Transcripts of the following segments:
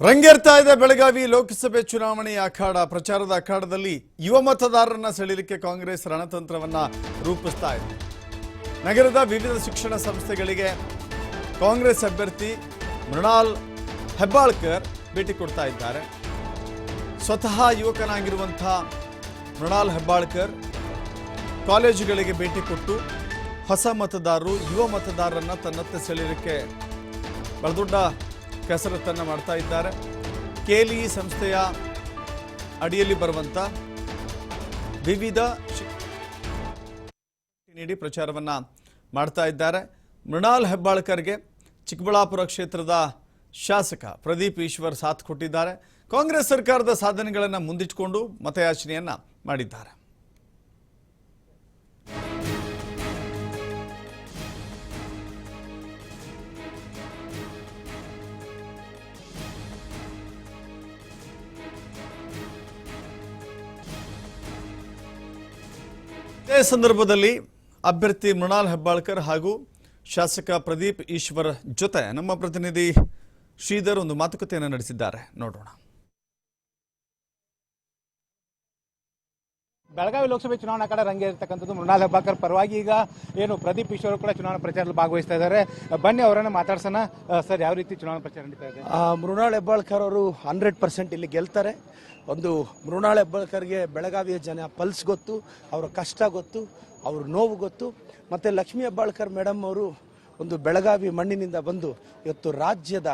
ರಂಗೇರ್ತಾ ಇದೆ ಬೆಳಗಾವಿ ಲೋಕಸಭೆ ಚುನಾವಣೆಯ ಅಖಾಡ. ಪ್ರಚಾರದ ಅಖಾಡದಲ್ಲಿ ಯುವ ಮತದಾರರನ್ನ ಸೆಳೆಯಲಿಕ್ಕೆ ಕಾಂಗ್ರೆಸ್ ರಣತಂತ್ರವನ್ನ ರೂಪಿಸ್ತಾ ಇದೆ. ನಗರದ ವಿವಿಧ ಶಿಕ್ಷಣ ಸಂಸ್ಥೆಗಳಿಗೆ ಕಾಂಗ್ರೆಸ್ ಅಭ್ಯರ್ಥಿ ಮೃಣಾಲ್ ಹೆಬ್ಬಾಳ್ಕರ್ ಭೇಟಿ ಕೊಡ್ತಾ ಇದ್ದಾರೆ. ಸ್ವತಃ ಯುವಕನಾಗಿರುವಂಥ ಮೃಣಾಲ್ ಹೆಬ್ಬಾಳ್ಕರ್ ಕಾಲೇಜುಗಳಿಗೆ ಭೇಟಿ ಕೊಟ್ಟು ಹೊಸ ಮತದಾರರು ಯುವ ಮತದಾರರನ್ನ ತನ್ನತ್ತ ಸೆಳೆಯಲಿಕ್ಕೆ ಬಹಳ ದೊಡ್ಡ ಕಸರತ್ತನ್ನು ಮಾಡ್ತಾ ಇದ್ದಾರೆ. ಕೇಲಿ ಸಂಸ್ಥೆಯ ಅಡಿಯಲ್ಲಿ ಬರುವಂಥ ವಿವಿಧ ನೀಡಿ ಪ್ರಚಾರವನ್ನು ಮಾಡ್ತಾ ಇದ್ದಾರೆ. ಮೃಣಾಲ್ ಹೆಬ್ಬಾಳ್ಕರ್ಗೆ ಚಿಕ್ಕಬಳ್ಳಾಪುರ ಕ್ಷೇತ್ರದ ಶಾಸಕ ಪ್ರದೀಪ್ ಈಶ್ವರ್ ಸಾಥ್ ಕೊಟ್ಟಿದ್ದಾರೆ. ಕಾಂಗ್ರೆಸ್ ಸರ್ಕಾರದ ಸಾಧನೆಗಳನ್ನು ಮುಂದಿಟ್ಟುಕೊಂಡು ಮತಯಾಚನೆಯನ್ನು ಮಾಡಿದ್ದಾರೆ. ಇದೇ ಸಂದರ್ಭದಲ್ಲಿ ಅಭ್ಯರ್ಥಿ ಮೃಣಾಲ್ ಹೆಬ್ಬಾಳ್ಕರ್ ಹಾಗೂ ಶಾಸಕ ಪ್ರದೀಪ್ ಈಶ್ವರ್ ಜೊತೆ ನಮ್ಮ ಪ್ರತಿನಿಧಿ ಶ್ರೀಧರ್ ಒಂದು ಮಾತುಕತೆಯನ್ನು ನಡೆಸಿದ್ದಾರೆ. ನೋಡೋಣ. ಬೆಳಗಾವಿ ಲೋಕಸಭೆ ಚುನಾವಣಾ ಕಡೆ ರಂಗೇರ್ತಕ್ಕಂಥದ್ದು ಮೃಣಾಲ್ ಹೆಬ್ಬಾಳ್ಕರ್. ಪರವಾಗಿ ಈಗ ಏನು ಪ್ರದೀಪ್ ಈಶ್ವರ್ ಕೂಡ ಚುನಾವಣಾ ಪ್ರಚಾರದಲ್ಲಿ ಭಾಗವಹಿಸ್ತಾ ಇದ್ದಾರೆ. ಬನ್ನಿ ಅವರನ್ನು ಮಾತಾಡ್ಸೋಣ. ಸರ್, ಯಾವ ರೀತಿ ಚುನಾವಣಾ ಪ್ರಚಾರ ನಡೀತಾ ಇದೆ? ಮೃಣಾಳ್ ಹೆಬ್ಬಾಳ್ಕರ್ ಅವರು ಹಂಡ್ರೆಡ್ ಪರ್ಸೆಂಟ್ ಇಲ್ಲಿ ಗೆಲ್ತಾರೆ. ಒಂದು ಮೃಣಾಳ್ ಹೆಬ್ಬಾಳ್ಕರ್ಗೆ ಬೆಳಗಾವಿಯ ಜನ ಪಲ್ಸ್ ಗೊತ್ತು, ಅವರ ಕಷ್ಟ ಗೊತ್ತು, ಅವ್ರ ನೋವು ಗೊತ್ತು. ಮತ್ತು ಲಕ್ಷ್ಮೀ ಹೆಬ್ಬಾಳ್ಕರ್ ಮೇಡಮ್ ಅವರು ಒಂದು ಬೆಳಗಾವಿ ಮಣ್ಣಿನಿಂದ ಬಂದು ಇವತ್ತು ರಾಜ್ಯದ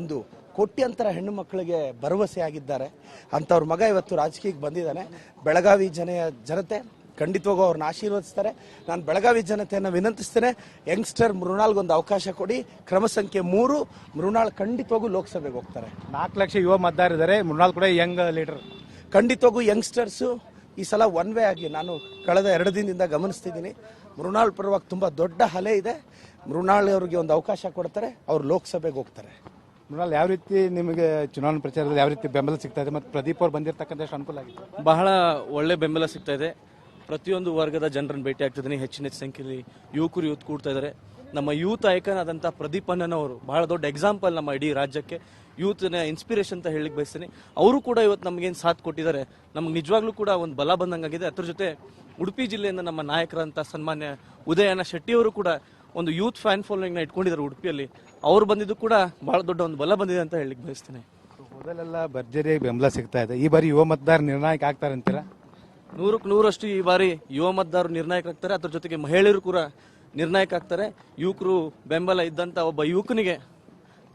ಒಂದು ಕೋಟ್ಯಂತರ ಹೆಣ್ಣು ಮಕ್ಕಳಿಗೆ ಭರವಸೆ ಆಗಿದ್ದಾರೆ. ಅಂಥವ್ರ ಮಗ ಇವತ್ತು ರಾಜಕೀಯಕ್ಕೆ ಬಂದಿದ್ದಾನೆ. ಬೆಳಗಾವಿ ಜನೆಯ ಜನತೆ ಖಂಡಿತವಾಗೂ ಅವ್ರನ್ನ ಆಶೀರ್ವದಿಸ್ತಾರೆ. ನಾನು ಬೆಳಗಾವಿ ಜನತೆಯನ್ನು ವಿನಂತಿಸ್ತೇನೆ. ಯಂಗ್ಸ್ಟರ್ ಮೃಣಾಲ್ಗೊಂದು ಅವಕಾಶ ಕೊಡಿ. ಕ್ರಮ ಸಂಖ್ಯೆ ಮೂರು. ಮೃಣಾಲ್ ಖಂಡಿತವಾಗೂ ಲೋಕಸಭೆಗೆ ಹೋಗ್ತಾರೆ. ನಾಲ್ಕು ಲಕ್ಷ ಯುವ ಮತದಾರರಿದ್ದಾರೆ. ಮೃಣಾಲ್ ಕೂಡ ಯಂಗ್ ಲೀಡರ್ ಖಂಡಿತವಾಗೂ ಯಂಗ್ಸ್ಟರ್ಸು ಈ ಸಲ ಒನ್ ವೇ ಆಗಿ ನಾನು ಕಳೆದ ಎರಡು ದಿನದಿಂದ ಗಮನಿಸ್ತಿದ್ದೀನಿ. ಮೃಣಾಲ್ ಪರವಾಗಿ ತುಂಬ ದೊಡ್ಡ ಹಲೆ ಇದೆ. ಮೃಣಾಲ್ ಅವರಿಗೆ ಒಂದು ಅವಕಾಶ ಕೊಡ್ತಾರೆ. ಅವ್ರು ಲೋಕಸಭೆಗೆ ಹೋಗ್ತಾರೆ. ಮೃಣಾಲ್, ಯಾವ ರೀತಿ ನಿಮಗೆ ಚುನಾವಣಾ ಪ್ರಚಾರದಲ್ಲಿ ಯಾವ ರೀತಿ ಬೆಂಬಲ ಸಿಗ್ತಾ ಇದೆ ಮತ್ತು ಪ್ರದೀಪ್ ಅವ್ರು ಬಂದಿರತಕ್ಕಂಥ ಅನುಕೂಲ ಆಗಿದೆ? ಬಹಳ ಒಳ್ಳೆ ಬೆಂಬಲ ಸಿಗ್ತಾ ಇದೆ. ಪ್ರತಿಯೊಂದು ವರ್ಗದ ಜನರನ್ನು ಭೇಟಿ ಆಗ್ತಿದ್ದೀನಿ. ಹೆಚ್ಚಿನ ಹೆಚ್ಚು ಸಂಖ್ಯೆಯಲ್ಲಿ ಯುವಕರು ಯೂತ್ ಕೂಡ್ತಾ ಇದ್ದಾರೆ. ನಮ್ಮ ಯೂತ್ ಐಕನ್ ಆದಂಥ ಪ್ರದೀಪ್ ಅಣ್ಣನವರು, ಬಹಳ ದೊಡ್ಡ ಎಕ್ಸಾಂಪಲ್ ನಮ್ಮ ಇಡೀ ರಾಜ್ಯಕ್ಕೆ. ಯೂತ್ನ ಇನ್ಸ್ಪಿರೇಷನ್ ಅಂತ ಹೇಳಿಕ್ ಬಯಸ್ತೀನಿ. ಅವರು ಕೂಡ ಇವತ್ತು ನಮಗೇನು ಸಾಥ್ ಕೊಟ್ಟಿದ್ದಾರೆ. ನಮ್ಗೆ ನಿಜವಾಗ್ಲೂ ಕೂಡ ಒಂದು ಬಲ ಬಂದಂಗಾಗಿದೆ. ಅದ್ರ ಜೊತೆ ಉಡುಪಿ ಜಿಲ್ಲೆಯಿಂದ ನಮ್ಮ ನಾಯಕರಂತ ಸನ್ಮಾನ್ಯ ಉದಯನ ಶೆಟ್ಟಿಯವರು ಕೂಡ ಒಂದು ಯೂತ್ ಫ್ಯಾನ್ ಫಾಲೋಯಿಂಗ್ನ ಇಟ್ಕೊಂಡಿದ್ದಾರೆ ಉಡುಪಿಯಲ್ಲಿ. ಅವ್ರು ಬಂದಿದ್ದು ಕೂಡ ಬಹಳ ದೊಡ್ಡ ಒಂದು ಬಲ ಬಂದಿದೆ ಅಂತ ಹೇಳಿಕ್ ಬಯಸ್ತೇನೆ. ಮೊದಲೆಲ್ಲ ಭರ್ಜರಿಯಾಗಿ ಬೆಂಬಲ ಸಿಗ್ತಾ ಇದೆ. ಈ ಬಾರಿ ಯುವ ಮತದಾರ ನಿರ್ಣಾಯಕ ಆಗ್ತಾರೆ ಅಂತೀರಾ? ನೂರಕ್ಕೆ ನೂರಷ್ಟು ಈ ಬಾರಿ ಯುವ ಮತದಾರರು ನಿರ್ಣಾಯಕ ಆಗ್ತಾರೆ. ಅದ್ರ ಜೊತೆಗೆ ಮಹಿಳೆಯರು ಕೂಡ ನಿರ್ಣಾಯಕ ಆಗ್ತಾರೆ. ಯುವಕರು ಬೆಂಬಲ ಇದ್ದಂತ ಒಬ್ಬ ಯುವಕನಿಗೆ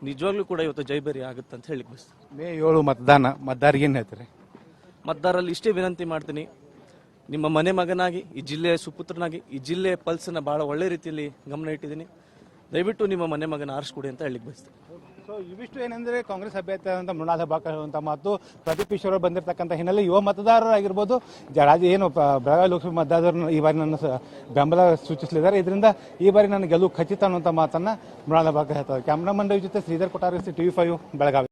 ನಿಜವಾಗ್ಲೂ ಕೂಡ ಇವತ್ತು ಜೈಬರಿ ಆಗುತ್ತೆ ಅಂತ ಹೇಳಿಕ್ ಬಯಸ್ತೀನಿ. ಮೇ ಏಳು ಮತದಾನ. ಮತದಾರಿಗೆ ಏನು ಹೇಳ್ತಾರೆ? ಮತದಾರರಲ್ಲಿ ಇಷ್ಟೇ ವಿನಂತಿ ಮಾಡ್ತೀನಿ. ನಿಮ್ಮ ಮನೆ ಮಗನಾಗಿ, ಈ ಜಿಲ್ಲೆಯ ಸುಪುತ್ರನಾಗಿ, ಈ ಜಿಲ್ಲೆಯ ಪಲ್ಸನ್ನು ಬಹಳ ಒಳ್ಳೆ ರೀತಿಯಲ್ಲಿ ಗಮನ ಇಟ್ಟಿದ್ದೀನಿ. ದಯವಿಟ್ಟು ನಿಮ್ಮ ಮನೆ ಮಗನ ಆರಿಸ್ಕೊಡಿ ಅಂತ ಹೇಳಿಕ್ ಬಯಸ್ತೀನಿ. ಸೊ ಇವಿಷ್ಟು ಏನಂದ್ರೆ ಕಾಂಗ್ರೆಸ್ ಅಭ್ಯರ್ಥಿ ಅಂತ ಮೃಣಾಲ್ ಅಂತ ಮಾತು ಪ್ರದೀಪ್ ಈಶ್ವರ್ ಬಂದಿರತಕ್ಕಂಥ ಹಿನ್ನೆಲೆ ಯುವ ಮತದಾರರಾಗಿರ್ಬೋದು ರಾಜ್ಯ ಏನು ಬೆಳಗಾವಿ ಲೋಕಸಭೆ ಮತದಾರರು ಈ ಬಾರಿ ನನ್ನ ಬೆಂಬಲ ಸೂಚಿಸಲಿದ್ದಾರೆ. ಇದರಿಂದ ಈ ಬಾರಿ ನನ್ನ ಗೆಲುವು ಖಚಿತ ಅನ್ನುವಂಥ ಮಾತನ್ನು ಮೃಣಾಲ ಹೆಬ್ಬಾಳ್ಕರ್ ಹೇಳ್ತಾರೆ. ಕ್ಯಾಮ್ರಾ ಮಂಡಳಿ ಜೊತೆ ಶ್ರೀಧರ್ ಕೊಟ್ಟಾರ ಟಿವಿ ಫೈವ್, ಬೆಳಗಾವಿ.